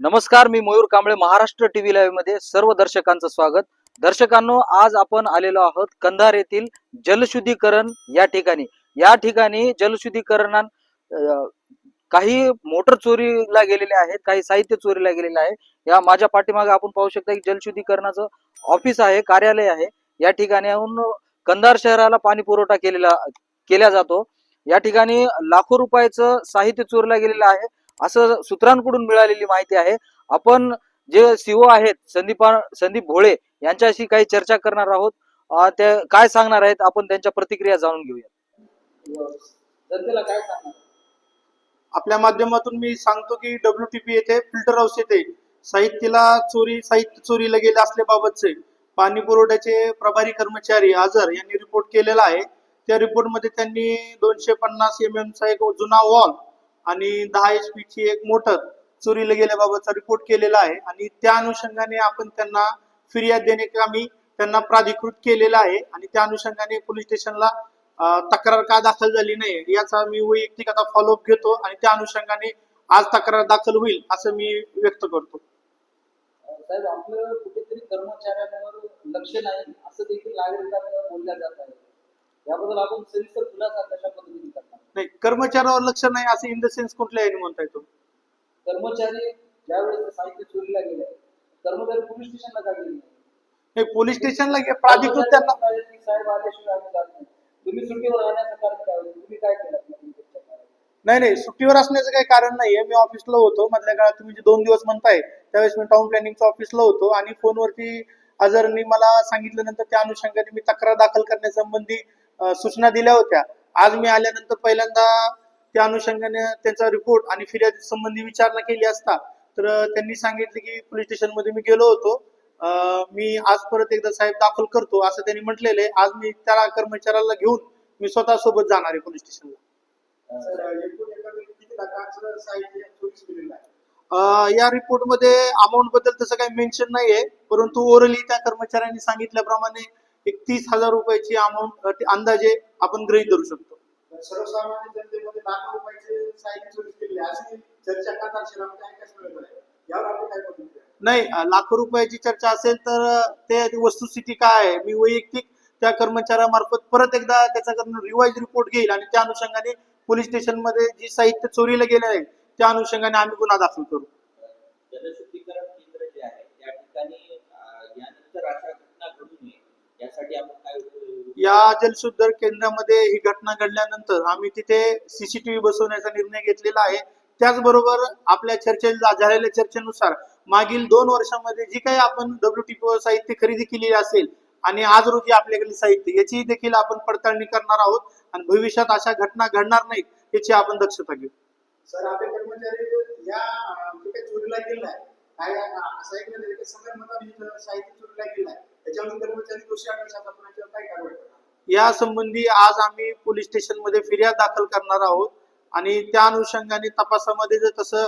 नमस्कार मी मयूर कांबळे महाराष्ट्र टीव्ही लाईव्हमध्ये सर्व दर्शकांचं स्वागत. दर्शकांनो आज आपण आलेलो आहोत कंधार येथील जलशुद्धीकरण या ठिकाणी. या ठिकाणी जलशुद्धीकरणात काही मोटर चोरीला गेलेले आहेत काही साहित्य चोरीला गेलेले आहे. या माझ्या पाठीमागे आपण पाहू शकता की जलशुद्धीकरणाचं ऑफिस आहे कार्यालय आहे. या ठिकाणी कंधार शहराला पाणी पुरवठा केलेला केला जातो. या ठिकाणी लाखो रुपयाचं साहित्य चोरीला गेलेलं आहे. असं सूत्रांकडून मिळालेली माहिती आहे. आपण जे सीओ आहेत संदीप संदीप भोळे यांच्याशी काही चर्चा करणार आहोत. ते काय सांगणार आहेत आपण त्यांच्या प्रतिक्रिया जाणून घेऊया जनतेला काय सांगणार? आपल्या माध्यमातून मी सांगतो की डब्ल्यू टी पी येथे फिल्टर हाऊस येथे साहित्याला चोरी साहित्य चोरीला गेले असल्याबाबतचे पाणी पुरवठ्याचे प्रभारी कर्मचारी आझर यांनी रिपोर्ट केलेला आहे. त्या रिपोर्टमध्ये त्यांनी दोनशे पन्नास एम एम चा एक जुना वॉल आणि दहा एच पीची एक मोटर चोरीला गेल्याबाबतचा रिपोर्ट केलेला आहे. आणि त्या अनुषंगाने आपण त्यांना फिर्याद देण्याकामी त्यांना प्राधिकृत केलेला आहे. आणि त्या अनुषंगाने पोलीस स्टेशनला तक्रार का दाखल झाली नाही याचा मी वैयक्तिक आता फॉलोअप घेतो आणि त्या अनुषंगाने आज तक्रार दाखल होईल असं मी व्यक्त करतो. साहेब आपलं कुठेतरी कर्मचाऱ्यांवर लक्ष नाही असं देखील नागरिकांना बोलल्या जात आहे. याबद्दल आपण सविस्तर खुलासा कशा पद्धतीने करणार? नाही कर्मचाऱ्यावर लक्ष नाही असं इन द सेन्स कुठल्या याने म्हणता येतो कर्मचारी ज्यावेळेस साहित्य चोरीला गेले कर्मचारी पोलीस स्टेशनला का गेले नाही? नाही पोलीस स्टेशनला गे- प्राधिकृत त्यांना साहेब आल्याशिवाय आम्ही जात नाही तुम्ही सुट्टीवर राहण्याचं कारण काय होतं? तुम्ही काय केलं? नाही नाही सुट्टीवर असण्याचं काही कारण नाहीये मी ऑफिसला होतो मधल्या काळात तुम्ही जे दोन दिवस म्हणताय त्यावेळेस मी टाउन प्लॅनिंगच्या ऑफिसला होतो आणि फोनवरती अजरनी मला सांगितल्यानंतर त्या अनुषंगाने मी तक्रार दाखल करण्यासंबंधी अं, सूचना दिल्या होत्या आज मी आल्यानंतर पहिल्यांदा त्या अनुषंगाने त्यांचा रिपोर्ट आणि फिर्यादी संबंधी विचारणा केली असता तर त्यांनी सांगितले की पोलीस स्टेशनमध्ये मी गेलो होतो. मी आज परत एकदा साहेब दाखल करतो असं त्यांनी म्हटलेलं आहे. आज मी त्या कर्मचाऱ्याला घेऊन मी स्वतः सोबत जाणार आहे पोलीस स्टेशनला या रिपोर्टमध्ये अमाऊंटबद्दल तसं काही मेन्शन नाहीये परंतु ओरली त्या कर्मचाऱ्यांनी सांगितल्याप्रमाणे एक तीस हजार रुपयाची अमाऊंट अंदाजे आपण गृहीत धरू शकतो. सर्वसामान्य जनतेमध्ये लाखो रुपयाचे साहित्य चोरी केले अशी चर्चा करणार शहरामध्ये ऐकायला मिळत आहे यावर आपण काय प्रतिक्रिया नाही लाखो रुपयाची चर्चा असेल तर ते वस्तुस्थिती काय आहे? मी वैयक्तिक त्या कर्मचाऱ्यामार्फत परत एकदा त्याच्याकडून रिवाइज रिपोर्ट घेईल आणि त्या अनुषंगाने पोलीस स्टेशनमध्ये जी साहित्य चोरीला गेले आहे त्या अनुषंगाने आम्ही गुन्हा दाखल करू. जलशुद्धीकरण केंद्र जे आहे त्या ठिकाणी यानंतर अशा घटना घडू नये यासाठी आपण काय उपाय- या जलशुद्ध केंद्रामध्ये ही घटना घडल्यानंतर आम्ही तिथे सीसीटीव्ही बसवण्याचा निर्णय घेतलेला आहे. त्याचबरोबर आपल्या चर्चे झालेल्या चर्चेनुसार मागील दोन वर्षामध्ये जी काही आपण डब्ल्यू साहित्य खरेदी केलेली असेल आणि आज रोजी आपल्याकडे साहित्य याची देखील आपण पडताळणी करणार आहोत आणि भविष्यात अशा घटना घडणार नाहीत याची आपण दक्षता घेऊ. सर आपले कर्मचारी या चोरीला गेला आहे काय असं साहित्य चोरीला गेलं आहे. त्याच्यावर कर्मचारी दोषी आढळतात. आपण याच्यावर काय कारवाई करणार? या संबंधी आज आम्ही पोलीस स्टेशनमध्ये फिर्याद दाखल करणार आहोत. आणि त्या अनुषंगाने तपासामध्ये जर तसं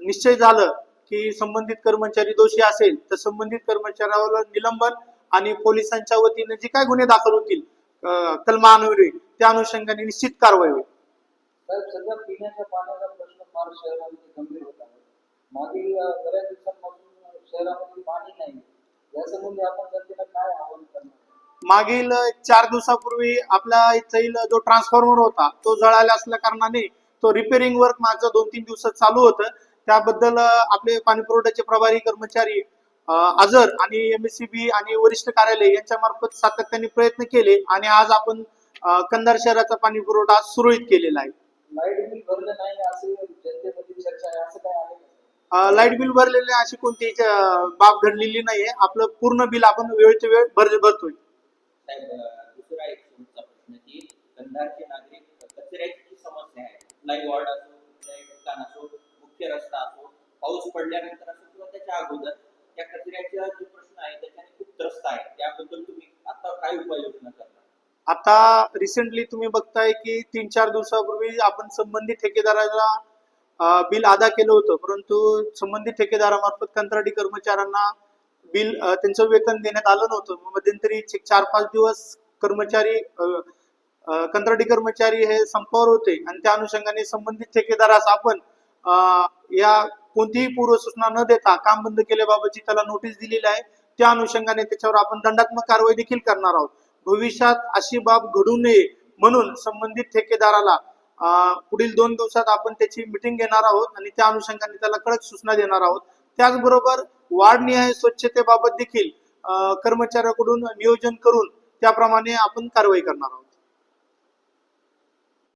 निश्चय झालं की संबंधित कर्मचारी दोषी असेल तर संबंधित कर्मचाऱ्यावर निलंबन आणि पोलिसांच्या वतीने जे काय गुन्हे दाखल होतील कलमान्वये त्या अनुषंगाने निश्चित कारवाई होईल. साहेब सध्या पिण्याच्या पाण्याचा प्रश्न फार शहरामध्ये गंभीर होत आहे. मागील बऱ्याच दिवसांपासून शहरामध्ये पाणी नाही. मागील चार दिवसापूर्वी आपल्या इथील जो ट्रान्सफॉर्मर होता तो जळाला असल्या कारणाने तो रिपेअरिंग वर्क मागच्या दोन तीन दिवसात चालू होतं त्याबद्दल आपले पाणी पुरवठ्याचे प्रभारी कर्मचारी अं, अजर आणि एमएससीबी आणि वरिष्ठ कार्यालय यांच्या मार्फत सातत्याने प्रयत्न केले आणि आज आपण कंधार शहराचा पाणी पुरवठा सुरळीत केलेला आहे लाइट बिल भरलं नाही असे जनतेमध्ये चर्चा आहे असं? लाइट बिल भरलेले अशी कोणतीही अं, बाब घडलेली नाहीये. आपलं पूर्ण बिल आपण वेळच्या वेळ भर भरतोय. दुसरा एक प्रश्न की कंधारचे नागरिक कचऱ्याची समस्या आहे कुठलाही वॉर्ड असो कुठलाही ठिकाण असो मुख्य रस्ता असो पाऊस पडल्यानंतर असो किंवा त्याच्या अगोदर त्या कचऱ्याचा जो प्रश्न आहे त्याच्याने खूप त्रस्त आहे. त्याबद्दल तुम्ही आता काय उपाययोजना करणार आता रिसेंटली तुम्ही बघताय की तीन चार दिवसापूर्वी आपण संबंधित ठेकेदाराला बिल अदा केलं होतं. परंतु संबंधित ठेकेदारामार्फत कंत्राटी कर्मचाऱ्यांना बिल त्यांचं वेतन देण्यात आलं नव्हतं. मध्यंतरी चार पाच दिवस कर्मचारी कंत्राटी कर्मचारी हे संपावर होते. आणि त्या अनुषंगाने संबंधित ठेकेदारास आपण या कोणतीही पूर्वसूचना न देता काम बंद केल्याबाबतची त्याला नोटीस दिलेली आहे. त्या अनुषंगाने त्याच्यावर आपण दंडात्मक कारवाई देखील करणार आहोत. भविष्यात अशी बाब घडू नये म्हणून संबंधित ठेकेदाराला पुढील दोन दिवसात आपण त्याची मिटिंग घेणार आहोत आणि त्या अनुषंगाने त्याला कडक सूचना देणार आहोत. त्याचबरोबर वाढनिहाय स्वच्छतेबाबत देखील अं, कर्मचाऱ्याकडून नियोजन करून त्याप्रमाणे आपण कारवाई करणार आहोत.